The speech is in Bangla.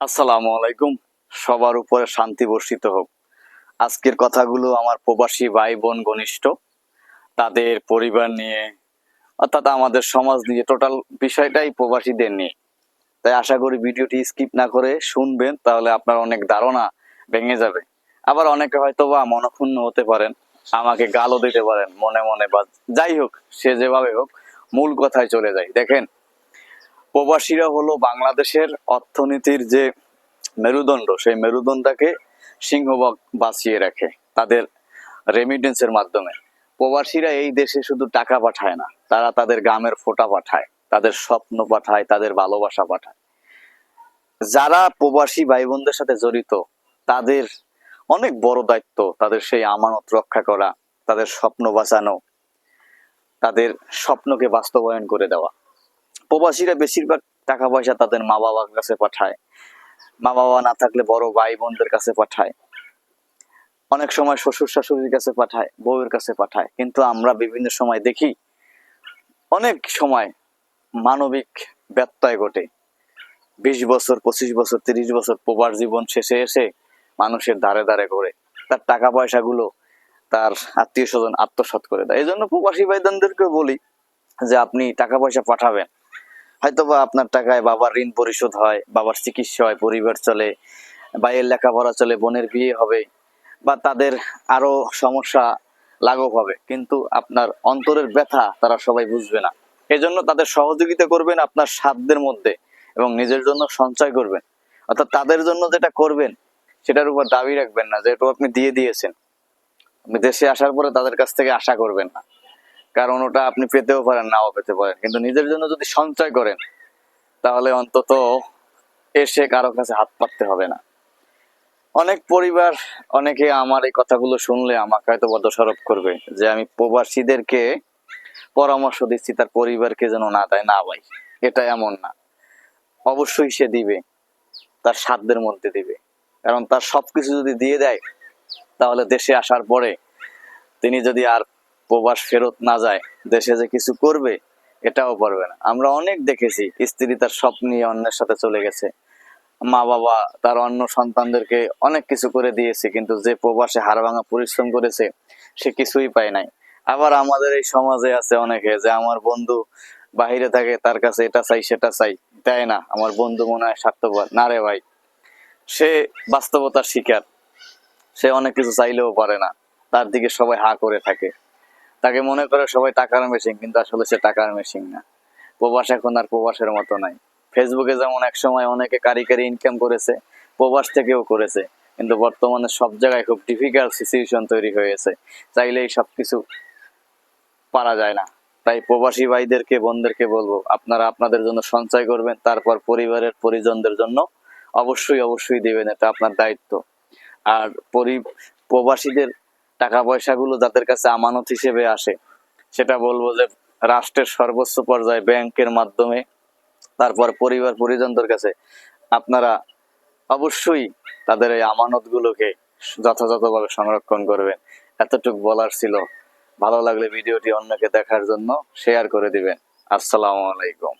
আসসালামু আলাইকুম। সবার উপরে শান্তি বর্ষিত হোক। আজকের কথাগুলো আমার প্রবাসী ভাই বোন ঘনিষ্ঠ। তাদের পরিবার নিয়ে, অর্থাৎ আমাদের সমাজ নিয়ে টোটাল বিষয়টাই প্রবাসীদের নিয়ে। তাই আশা করি ভিডিওটি স্কিপ না করে শুনবেন, তাহলে আপনার অনেক ধারণা ভেঙে যাবে। আবার অনেকে হয়তো বা মনক্ষুণ্ণ হতে পারেন, আমাকে গালও দিতে পারেন, মনে মনে বা যাই হোক, সে যেভাবে হোক, মূল কথায় চলে যায় দেখেন প্রবাসীরা হলো বাংলাদেশের অর্থনীতির যে মেরুদণ্ড, সেই মেরুদণ্ডটাকে সিংহভাগ বাঁচিয়ে রাখে তাদের রেমিটেন্সের মাধ্যমে। প্রবাসীরা এই দেশে শুধু টাকা পাঠায় না, তারা তাদের গ্রামের ফোঁটা পাঠায়, তাদের স্বপ্ন পাঠায়, তাদের ভালোবাসা পাঠায়। যারা প্রবাসী ভাই বোনদের সাথে জড়িত, তাদের অনেক বড় দায়িত্ব তাদের সেই আমানত রক্ষা করা, তাদের স্বপ্ন বাঁচানো, তাদের স্বপ্নকে বাস্তবায়ন করে দেওয়া। প্রবাসীরা বেশিরভাগ টাকা পয়সা তাদের মা বাবার কাছে পাঠায়। মা বাবা না থাকলে বড় ভাই বোনদের কাছে পাঠায়। অনেক সময় শ্বশুর শাশুড়ির কাছে পাঠায়, বউয়ের কাছে পাঠায়। কিন্তু আমরা বিভিন্ন সময় দেখি, অনেক সময় মানবিক ব্যত্যয় ঘটে। বিশ বছর, পঁচিশ বছর, তিরিশ বছর প্রবাস জীবন শেষে এসে মানুষের ধারে ধারে ঘুরে। তার টাকা পয়সাগুলো তার আত্মীয় স্বজন আত্মসাৎ করে দেয়। এই জন্য প্রবাসী ভাইদানদেরকে বলি যে, আপনি টাকা পয়সা পাঠাবেন। হয়তোবা আপনার টাকায় বাবার ঋণ পরিশোধ হয়, বাবার চিকিৎসা হয়, পরিবার চলে, ভাইয়ের লেখাপড়া চলে, বোনের বিয়ে হবে বা তাদের আরও সমস্যা লাঘব হবে। কিন্তু আপনার অন্তরের ব্যথা তারা সবাই বুঝবে না। এজন্য তাদের সহযোগিতা করবেন আপনার সাধ্যের মধ্যে এবং নিজের জন্য সঞ্চয় করবেন। অর্থাৎ তাদের জন্য যেটা করবেন, সেটার উপর দাবি রাখবেন না যেহেতু আপনি দিয়ে দিয়েছেন। আপনি দেশে আসার পরে তাদের কাছ থেকে আশা করবেন না। কারণ ওটা আপনি পেতেও পারেন, নাও পেতে পারেন। কিন্তু নিজের জন্য যদি সঞ্চয় করেন, তাহলে অন্তত এসে কারও কাছে হাত পাততে হবে না। অনেক পরিবার, অনেকে আমার এই কথাগুলো শুনলে আমাকে হয়তো দোষারোপ করবে যে আমি প্রবাসীদেরকে পরামর্শ দিচ্ছি, তার পরিবারকে যেন না দেয়, না ভাই। এটা এমন না। অবশ্যই সে দিবে, তার সাধ্যের মধ্যে দিবে। কারণ তার সবকিছু যদি দিয়ে দেয়, তাহলে দেশে আসার পরে তিনি যদি আর প্রবাস ফেরত না যায়, দেশে যে কিছু করবে, এটাও পারবে না। আমরা অনেক দেখেছি, স্ত্রী তার স্বপ্ন নিয়ে অন্যের সাথে চলে গেছে। মা বাবা তার অন্য সন্তানদেরকে অনেক কিছু করে দিয়েছে, কিন্তু যে প্রবাসে হাড় ভাঙা পরিশ্রম করেছে, সে কিছুই পায় নাই। আবার আমাদের এই সমাজে আছে অনেকে যে আমার বন্ধু বাহিরে থাকে, তার কাছে এটা চাই, সেটা চাই, দেয় না। আমার বন্ধু মনে হয় স্বার্থপর। না রে ভাই, সে বাস্তবতার শিকার। সে অনেক কিছু চাইলেও পারে না। তার দিকে সবাই হা করে থাকে। তাকে মনে করে সবাই টাকার মেশিন কিন্তু আসলে সে টাকার মেশিন না। প্রবাস এখন আর প্রবাসের মতো নাই। ফেসবুকে যেমন এক সময় অনেকে কারি কারি ইনকাম করেছে, প্রবাস থেকেও করেছে, কিন্তু বর্তমানে সব জায়গায় খুব ডিফিকাল্ট সিচুয়েশন তৈরি হয়েছে। চাইলেই সবকিছু পারা যায় না। তাই প্রবাসী ভাইদেরকে, বোনদেরকে বলব, আপনারা আপনাদের জন্য সঞ্চয় করবেন, তারপর পরিবারের পরিজনদের জন্য অবশ্যই অবশ্যই দিবেন, এটা আপনার দায়িত্ব। আর পরি, প্রবাসীদের টাকা পয়সাগুলো যাদের কাছে আমানত হিসেবে আসে, সেটা বলব যে রাষ্ট্রের সর্বোচ্চ পর্যায়ে ব্যাংকের মাধ্যমে, তারপর পরিবার পরিজনদের কাছে আপনারা অবশ্যই তাদের এই আমানতগুলোকে যথাযথভাবে সংরক্ষণ করবেন। এতটুকু বলার ছিল। ভালো লাগলে ভিডিওটি অন্যকে দেখার জন্য শেয়ার করে দিবেন। আসসালামু আলাইকুম।